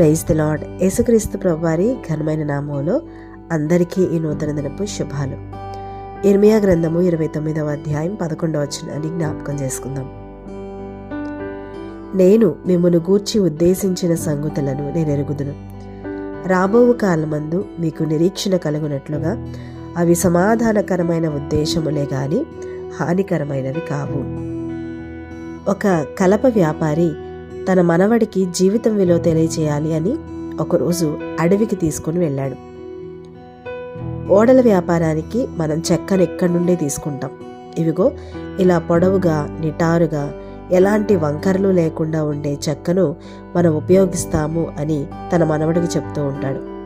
Praise the lord యేసుక్రీస్తు ప్రభువారి ఘనమైన నామంలో అందరికీ ఈ నూతన దినపు శుభాలు. ఇర్మియా గ్రంథము ఇరవై తొమ్మిదవ అధ్యాయం పదకొండవ వచనాన్ని జ్ఞాపకం చేసుకుందాం. నేను మిమ్మను గూర్చి ఉద్దేశించిన సంగతులను నేను ఎరుగుదును రాబోవు కాలమందు మీకు నిరీక్షణ కలుగునట్లుగా అవి సమాధానకరమైన ఉద్దేశములే గాని హానికరమైనవి కావు. ఒక కలప వ్యాపారి తన మనవడికి జీవితం విలువ తెలియచేయాలి అని ఒకరోజు అడవికి తీసుకుని వెళ్ళాడు. ఓడల వ్యాపారానికి మనం చెక్కను ఎక్కడి నుండే తీసుకుంటాం. ఇవిగో ఇలా పొడవుగా నిటారుగా ఎలాంటి వంకరలు లేకుండా ఉండే చెక్కను మనం ఉపయోగిస్తాము అని తన మనవడికి చెప్తూ ఉంటాడు.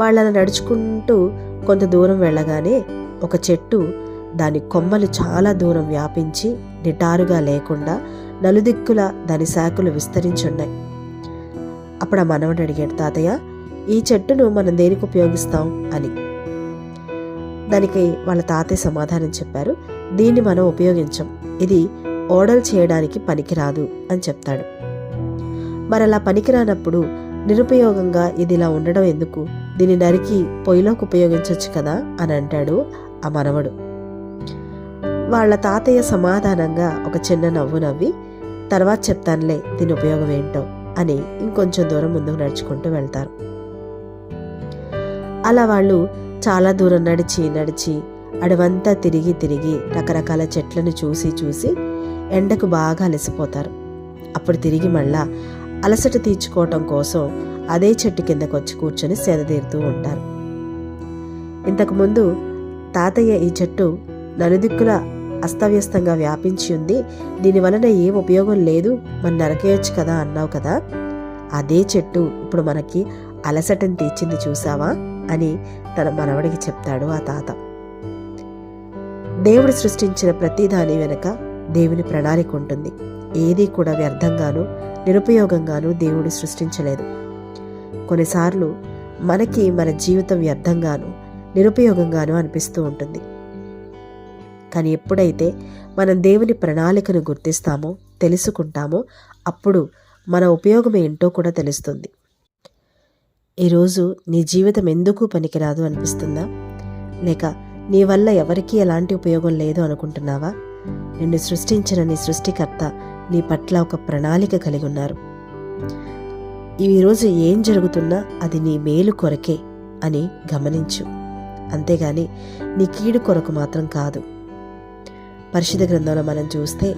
వాళ్ళని నడుచుకుంటూ కొంత దూరం వెళ్ళగానే ఒక చెట్టు దాని కొమ్మలు చాలా దూరం వ్యాపించి నిటారుగా లేకుండా నలుదిక్కుల దాని శాఖలు విస్తరించున్నాయి. అప్పుడు ఆ మనవడు అడిగాడు తాతయ్య ఈ చెట్టును మనం దేనికి ఉపయోగిస్తాం? అని. దానికి వాళ్ళ తాతయ్య సమాధానం చెప్పారు దీన్ని మనం ఉపయోగించం. ఇది ఓడలు చేయడానికి పనికిరాదు అని చెప్తాడు. మరి అలా పనికిరానప్పుడు నిరుపయోగంగా ఇది ఇలా ఉండడం ఎందుకు? దీన్ని నరికి పొయ్యిలోకి ఉపయోగించవచ్చు కదా? అని అంటాడు ఆ మనవడు. వాళ్ళ తాతయ్య సమాధానంగా ఒక చిన్న నవ్వు నవ్వి తర్వాత చెప్తానులే దీని ఉపయోగం ఏంటో అని ఇంకొంచెం దూరం ముందుకు నడుచుకుంటూ వెళ్తారు. అలా వాళ్ళు చాలా దూరం నడిచి నడిచి అడవంతా తిరిగి తిరిగి రకరకాల చెట్లను చూసి చూసి ఎండకు బాగా అలసిపోతారు. అప్పుడు తిరిగి మళ్ళా అలసట తీర్చుకోవటం కోసం అదే చెట్టు కిందకు వచ్చి కూర్చొని సేదతీరుతూ ఉంటారు. ఇంతకుముందు తాతయ్య ఈ చెట్టు నలుదిక్కుల అస్తవ్యస్తంగా వ్యాపించి ఉంది. దీని వలన ఏం ఉపయోగం లేదు. మన నరకేయచ్చు కదా అన్నావు కదా. అదే చెట్టు ఇప్పుడు మనకి అలసటను తీర్చింది చూసావా? అని తన మనవడికి చెప్తాడు ఆ తాత. దేవుడు సృష్టించిన ప్రతి దాని వెనుక దేవుని ప్రణాళిక ఉంటుంది. ఏది కూడా వ్యర్థంగాను నిరుపయోగంగాను దేవుడు సృష్టించలేదు. కొన్నిసార్లు మనకి మన జీవితం వ్యర్థంగాను నిరుపయోగంగాను అనిపిస్తూ ఉంటుంది. కానీ ఎప్పుడైతే మనం దేవుని ప్రణాళికను గుర్తిస్తామో తెలుసుకుంటామో అప్పుడు మన ఉపయోగం ఏంటో కూడా తెలుస్తుంది. ఈరోజు నీ జీవితం ఎందుకు పనికిరాదు అనిపిస్తుందా? లేక నీ వల్ల ఎవరికీ ఎలాంటి ఉపయోగం లేదు అనుకుంటున్నావా? నిన్ను సృష్టించిన నీ సృష్టికర్త నీ పట్ల ఒక ప్రణాళిక కలిగి ఉన్నారు. ఈరోజు ఏం జరుగుతున్నా అది నీ మేలు కొరకే అని గమనించు. అంతేగాని నీ కీడు కొరకు మాత్రం కాదు. పరిశుద్ధ గ్రంథంలో మనం చూస్తే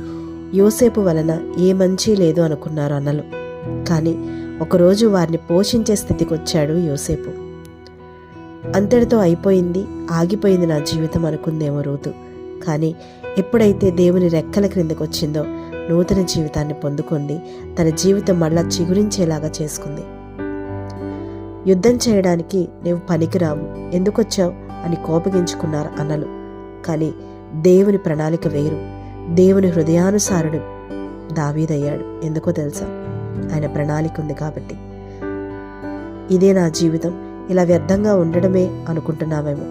యోసేపు వలన ఏ మంచి లేదు అనుకున్నారు అన్నలు. కానీ ఒకరోజు వారిని పోషించే స్థితికి వచ్చాడు యోసేపు. అంతటితో అయిపోయింది ఆగిపోయింది నా జీవితం అనుకుందేమో రూతు. కానీ ఎప్పుడైతే దేవుని రెక్కల క్రిందకు వచ్చిందో నూతన జీవితాన్ని పొందుకుంది తన జీవితం మళ్ళా చిగురించేలాగా చేసుకుంది. యుద్ధం చేయడానికి నీవు పనికిరావు ఎందుకొచ్చావు అని కోపగించుకున్నారు అన్నలు. కానీ దేవుని ప్రణాళిక వేరు. దేవుని హృదయానుసారుడు దావీదయ్యాడు. ఎందుకో తెలుసా? ఆయన ప్రణాళిక ఉంది కాబట్టి. ఇదే నా జీవితం. ఇలా వ్యర్థంగా ఉండడమే అనుకుంటున్నామేమో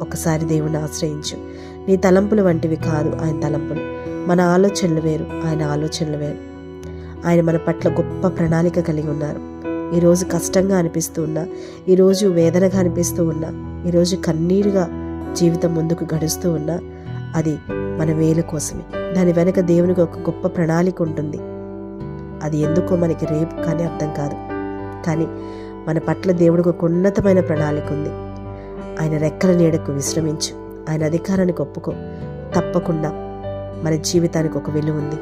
ఒకసారి దేవుని ఆశ్రయించు. నీ తలంపులు వంటివి కాదు ఆయన తలంపులు. మన ఆలోచనలు వేరు. ఆయన ఆలోచనలు వేరు. ఆయన మన పట్ల గొప్ప ప్రణాళిక కలిగి ఉన్నారు. ఈరోజు కష్టంగా అనిపిస్తూ ఉన్నా ఈరోజు వేదనగా అనిపిస్తూ ఉన్నా ఈరోజు కన్నీరుగా జీవితం ముందుకు గడుస్తూ ఉన్నా అది మన వేల కోసమే. దాని వెనక దేవునికి ఒక గొప్ప ప్రణాళిక ఉంటుంది. అది ఎందుకో మనకి రేపు కానీ అర్థం కాదు. కానీ మన పట్ల దేవుడికి ఒక ఉన్నతమైన ప్రణాళిక ఉంది. ఆయన రెక్కల నీడకు విశ్రమించు. ఆయన అధికారానికి ఒప్పుకో. తప్పకుండా మన జీవితానికి ఒక విలువ ఉంది.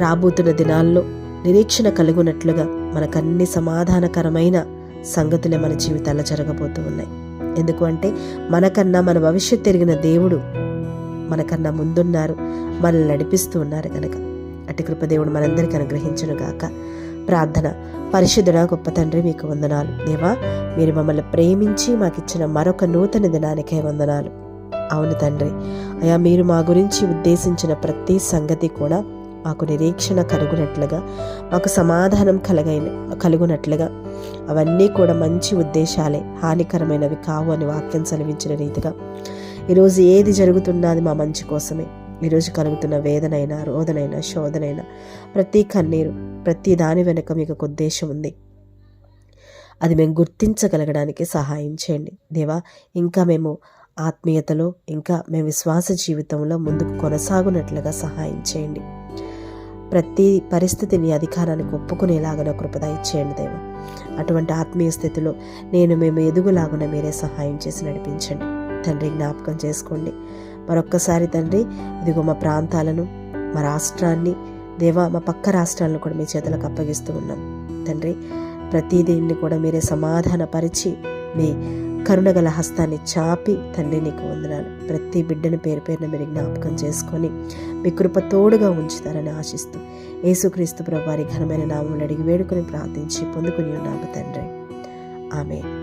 రాబోతున్న దినాల్లో నిరీక్షణ కలుగునట్లుగా మనకన్ని సమాధానకరమైన సంగతులే మన జీవితాల్లో జరగబోతూ ఉన్నాయి. ఎందుకు అంటే మనకన్నా మన భవిష్యత్ తిరిగిన దేవుడు మనకన్నా ముందున్నారు మనల్ని నడిపిస్తూ ఉన్నారు కనుక అటు కృపదేవుడు మనందరికీ అనుగ్రహించును గాక. ప్రార్థన పరిశుద్ధుడ గొప్ప తండ్రి మీకు వందనాలు. దేవా మీరు మమ్మల్ని ప్రేమించి మాకిచ్చిన మరొక నూతన దినానికే వందనాలు. అవును తండ్రి అయా మీరు మా గురించి ఉద్దేశించిన ప్రతి సంగతి కూడా మాకు నిరీక్షణ కలుగునట్లుగా మాకు సమాధానం కలగైన కలుగునట్లుగా. అవన్నీ కూడా మంచి ఉద్దేశాలే హానికరమైనవి కావు అని వాక్యం సెలవించిన రీతిగా. ఈరోజు ఏది జరుగుతున్నది మా మంచి కోసమే. ఈరోజు కలుగుతున్న వేదనైనా రోదనైనా శోధనైనా ప్రతి కన్నీరు ప్రతి దాని వెనుక మీకు ఒక ఉద్దేశం ఉంది. అది మేము గుర్తించగలగడానికి సహాయం చేయండి. దేవా ఇంకా మేము ఆత్మీయతలో ఇంకా మేము విశ్వాస జీవితంలో ముందుకు కొనసాగునట్లుగా సహాయం చేయండి. ప్రతి పరిస్థితిని అధికారానికి ఒప్పుకునేలాగా కృపద ఇచ్చేయండి దేవ. అటువంటి ఆత్మీయ స్థితిలో నేను మేము ఎదుగులాగున మీరే సహాయం చేసి నడిపించండి. తండ్రి జ్ఞాపకం చేసుకోండి. మరొక్కసారి తండ్రి ఇదిగో మా ప్రాంతాలను మా రాష్ట్రాన్ని దేవా మా పక్క రాష్ట్రాలను కూడా మీ చేతులకు అప్పగిస్తూ ఉన్నాం. తండ్రి ప్రతిదీన్ని కూడా మీరే సమాధానపరిచి మీ కరుణగల హస్తాన్ని చాపి తండ్రి నీకు వందనాలు. ప్రతి బిడ్డను పేరు పేరున మీరు జ్ఞాపకం చేసుకొని మీ కృప తోడుగా ఉంచుతారని ఆశిస్తూ యేసుక్రీస్తు ప్రభు వారి ఘనమైన నామములు అడిగి వేడుకొని ప్రార్థించి పొందుకుని ఉన్నాము తండ్రి. ఆమె